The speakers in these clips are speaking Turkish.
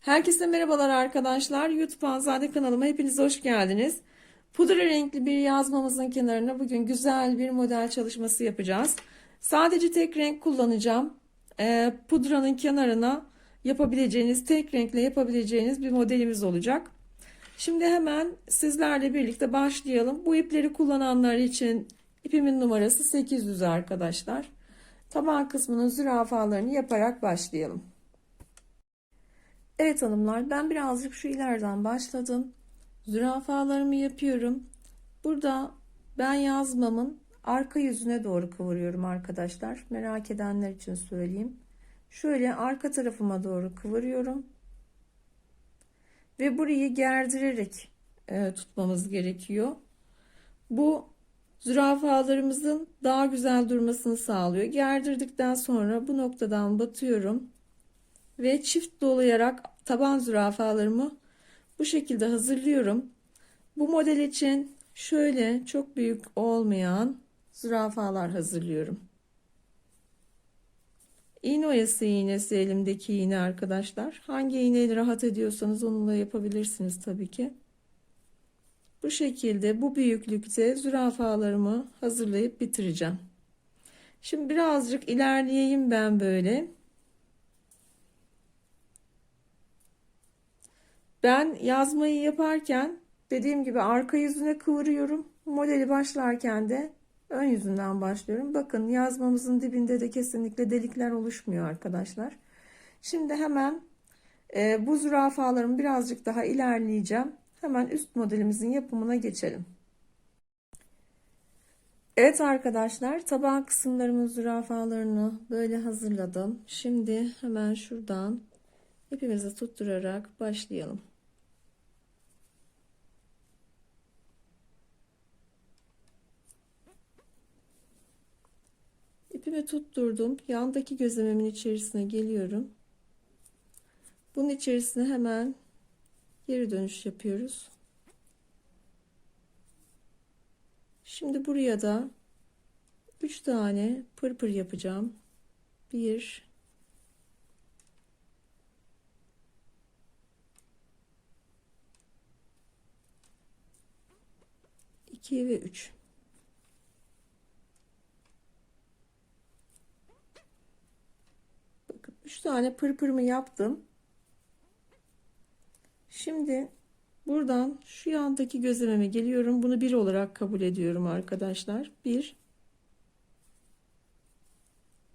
Herkese merhabalar arkadaşlar. YouTube Hanzade kanalıma hepiniz hoş geldiniz. Pudra renkli bir yazmamızın kenarına bugün güzel bir model çalışması yapacağız. Sadece tek renk kullanacağım. Ee, pudranın kenarına yapabileceğiniz, tek renkle yapabileceğiniz bir modelimiz olacak. Şimdi hemen sizlerle birlikte başlayalım. Bu ipleri kullananlar için ipimin numarası 800 arkadaşlar. Taban kısmının zürafalarını yaparak başlayalım. Evet hanımlar ben birazcık şu ileriden başladım. Zürafalarımı yapıyorum. Burada ben yazmamın arka yüzüne doğru kıvırıyorum arkadaşlar. Merak edenler için söyleyeyim. Şöyle arka tarafıma doğru kıvırıyorum. Ve burayı gerdirerek e, tutmamız gerekiyor. Bu zürafalarımızın daha güzel durmasını sağlıyor. Gerdirdikten sonra bu noktadan batıyorum ve çift dolayarak taban zürafalarımı bu şekilde hazırlıyorum. Bu model için şöyle çok büyük olmayan zürafalar hazırlıyorum. İğne oyası iğnesi elimdeki iğne arkadaşlar. Hangi iğneyle rahat ediyorsanız onunla yapabilirsiniz tabii ki. Bu şekilde bu büyüklükte zürafalarımı hazırlayıp bitireceğim. Şimdi birazcık ilerleyeyim ben böyle. Ben yazmayı yaparken dediğim gibi arka yüzüne kıvırıyorum. Modeli başlarken de ön yüzünden başlıyorum. Bakın yazmamızın dibinde de kesinlikle delikler oluşmuyor arkadaşlar. Şimdi hemen e, bu zürafalarımı birazcık daha ilerleyeceğim. Hemen üst modelimizin yapımına geçelim. Evet arkadaşlar taban kısımlarımın zürafalarını böyle hazırladım. Şimdi hemen şuradan ipimizi tutturarak başlayalım. İpimi tutturdum. Yandaki gözlememin içerisine geliyorum. Bunun içerisine hemen geri dönüş yapıyoruz. Şimdi buraya da 3 tane pırpır yapacağım. 1 2 ve 3 Bakın 3 tane pırpırımı yaptım. Şimdi buradan şu yandaki gözlememe geliyorum. Bunu bir olarak kabul ediyorum arkadaşlar. 1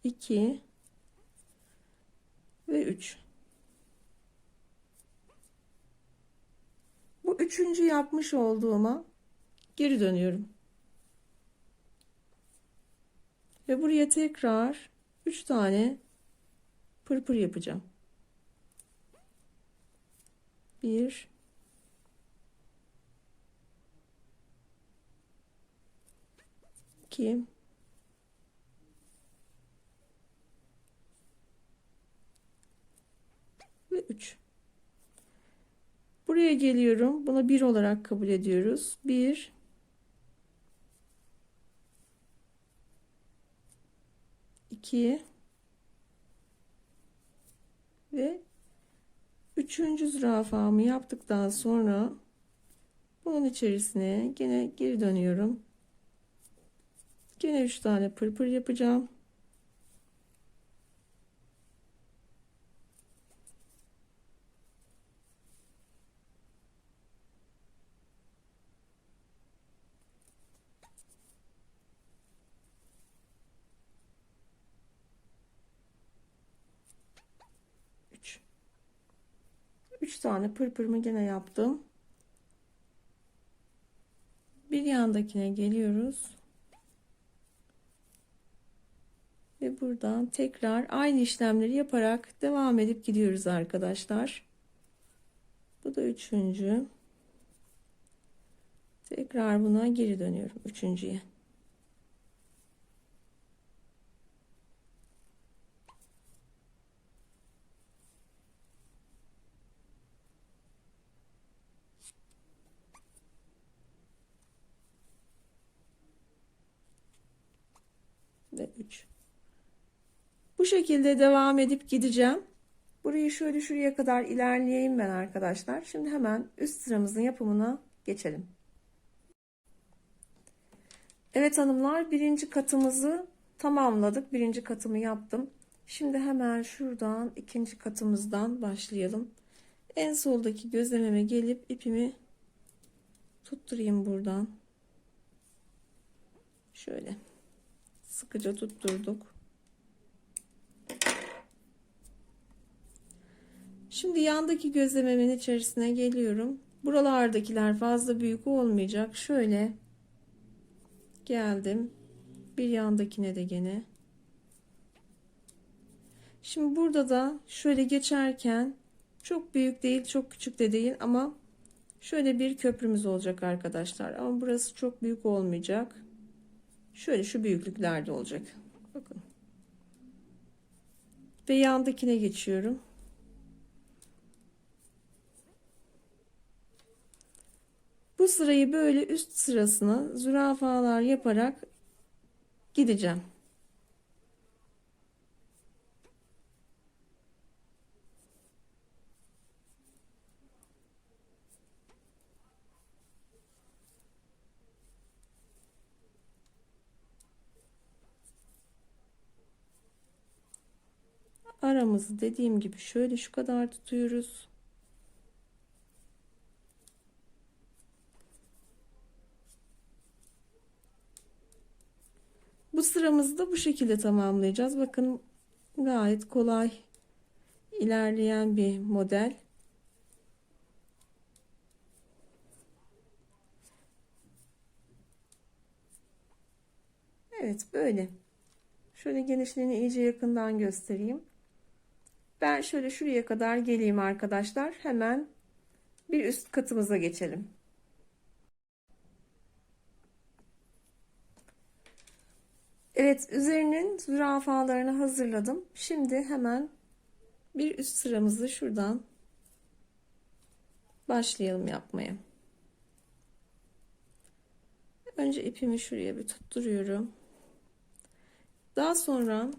2 ve 3 Bu üçüncü yapmış olduğuma geri dönüyorum. Ve buraya tekrar 3 tane pırpır yapacağım. 1 2 ve 3 Buraya geliyorum. Bunu 1 olarak kabul ediyoruz. 1 2 ve üçüncü zürafamı yaptıktan sonra bunun içerisine gene geri dönüyorum. Gene 3 tane pırpır yapacağım. Üç. Üç tane pırpırımı gene yaptım. Bir yandakine geliyoruz. Ve buradan tekrar aynı işlemleri yaparak devam edip gidiyoruz arkadaşlar. Bu da üçüncü. Tekrar buna geri dönüyorum. Üçüncüye. Ve 3. Bu şekilde devam edip gideceğim. Burayı şöyle şuraya kadar ilerleyeyim ben arkadaşlar. Şimdi hemen üst sıramızın yapımına geçelim. Evet hanımlar birinci katımızı tamamladık. Birinci katımı yaptım. Şimdi hemen şuradan ikinci katımızdan başlayalım. En soldaki gözlememe gelip ipimi tutturayım buradan. Şöyle sıkıca tutturduk. Şimdi yandaki gözlememin içerisine geliyorum. Buralardakiler fazla büyük olmayacak. Şöyle geldim. Bir yandakine de gene. Şimdi burada da şöyle geçerken çok büyük değil, çok küçük de değil ama şöyle bir köprümüz olacak arkadaşlar. Ama burası çok büyük olmayacak. Şöyle şu büyüklüklerde olacak. Bakın. Ve yandakine geçiyorum. Bu sırayı böyle üst sırasına zürafalar yaparak gideceğim. Aramızı dediğim gibi şöyle şu kadar tutuyoruz. Bu sıramızı da bu şekilde tamamlayacağız. Bakın gayet kolay ilerleyen bir model. Evet böyle. Şöyle genişliğini iyice yakından göstereyim. Ben şöyle şuraya kadar geleyim arkadaşlar. Hemen bir üst katımıza geçelim. Evet üzerinin zürafalarını hazırladım. Şimdi hemen bir üst sıramızı şuradan başlayalım yapmaya. Önce ipimi şuraya bir tutturuyorum. Daha sonra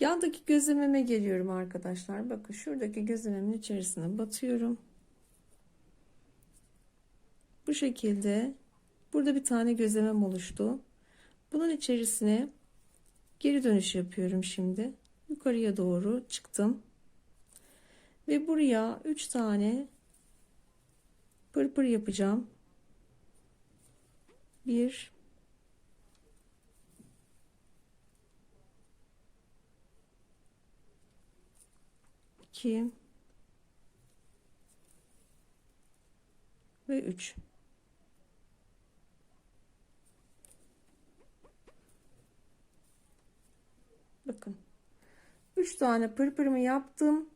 yandaki gözlememe geliyorum arkadaşlar. Bakın şuradaki gözlememin içerisine batıyorum. Bu şekilde burada bir tane gözlemem oluştu. Bunun içerisine geri dönüş yapıyorum şimdi. Yukarıya doğru çıktım. Ve buraya 3 tane pırpır yapacağım. 1 2 ve 3 Bakın. 3 tane pırpırımı yaptım.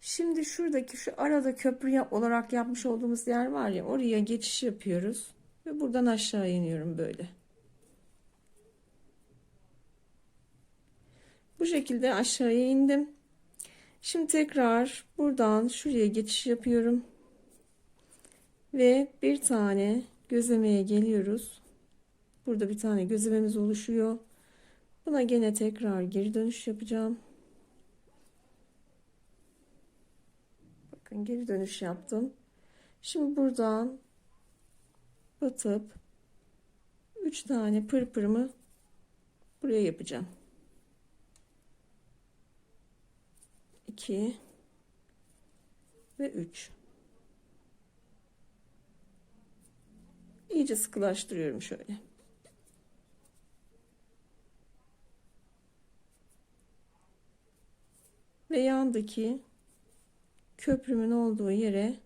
Şimdi şuradaki şu arada köprü olarak yapmış olduğumuz yer var ya oraya geçiş yapıyoruz. Ve buradan aşağı iniyorum böyle. Bu şekilde aşağıya indim. Şimdi tekrar buradan şuraya geçiş yapıyorum. Ve bir tane gözlemeye geliyoruz. Burada bir tane gözlememiz oluşuyor. Buna gene tekrar geri dönüş yapacağım. Bakın geri dönüş yaptım. Şimdi buradan batıp 3 tane pırpırımı buraya yapacağım. 2 ve 3 iyice sıkılaştırıyorum şöyle. ve yandaki köprümün olduğu yere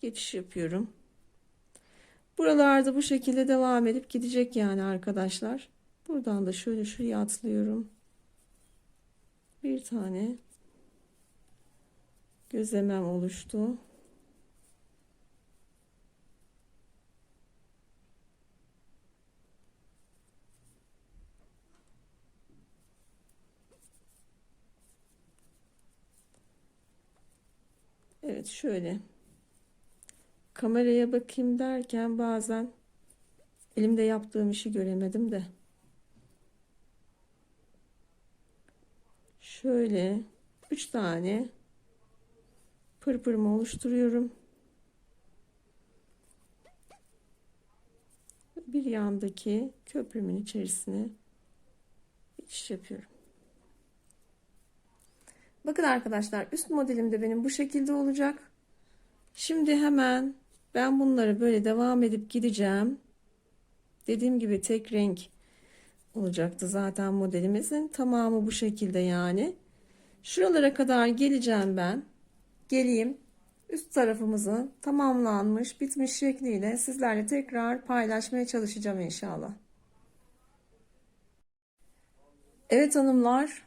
geçiş yapıyorum. Buralarda bu şekilde devam edip gidecek yani arkadaşlar. Buradan da şöyle şuraya atlıyorum. Bir tane gözlemem oluştu. Evet şöyle kameraya bakayım derken bazen elimde yaptığım işi göremedim de şöyle 3 tane pırpırımı oluşturuyorum. Bir yandaki köprümün içerisine geçiş yapıyorum. Bakın arkadaşlar üst modelim de benim bu şekilde olacak. Şimdi hemen ben bunları böyle devam edip gideceğim. Dediğim gibi tek renk olacaktı zaten modelimizin tamamı bu şekilde yani. Şuralara kadar geleceğim ben. Geleyim. Üst tarafımızı tamamlanmış, bitmiş şekliyle sizlerle tekrar paylaşmaya çalışacağım inşallah. Evet hanımlar,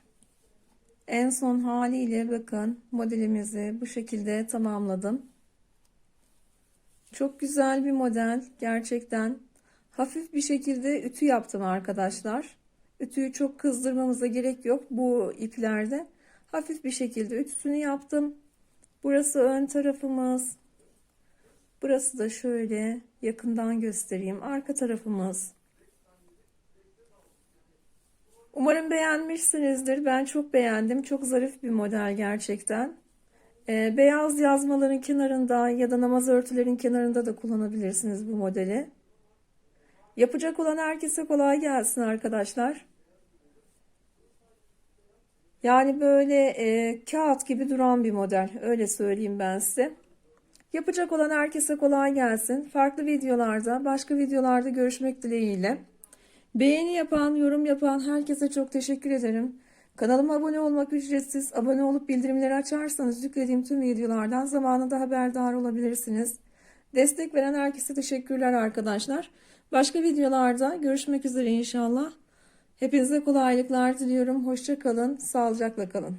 en son haliyle bakın modelimizi bu şekilde tamamladım. Çok güzel bir model gerçekten. Hafif bir şekilde ütü yaptım arkadaşlar. Ütüyü çok kızdırmamıza gerek yok bu iplerde. Hafif bir şekilde ütüsünü yaptım. Burası ön tarafımız. Burası da şöyle yakından göstereyim. Arka tarafımız. Umarım beğenmişsinizdir. Ben çok beğendim. Çok zarif bir model gerçekten. Ee, beyaz yazmaların kenarında ya da namaz örtülerin kenarında da kullanabilirsiniz bu modeli. Yapacak olan herkese kolay gelsin arkadaşlar. Yani böyle e, kağıt gibi duran bir model. Öyle söyleyeyim ben size. Yapacak olan herkese kolay gelsin. Farklı videolarda, başka videolarda görüşmek dileğiyle. Beğeni yapan, yorum yapan herkese çok teşekkür ederim. Kanalıma abone olmak ücretsiz. Abone olup bildirimleri açarsanız yüklediğim tüm videolardan zamanında haberdar olabilirsiniz. Destek veren herkese teşekkürler arkadaşlar. Başka videolarda görüşmek üzere inşallah. Hepinize kolaylıklar diliyorum. Hoşça kalın, sağlıcakla kalın.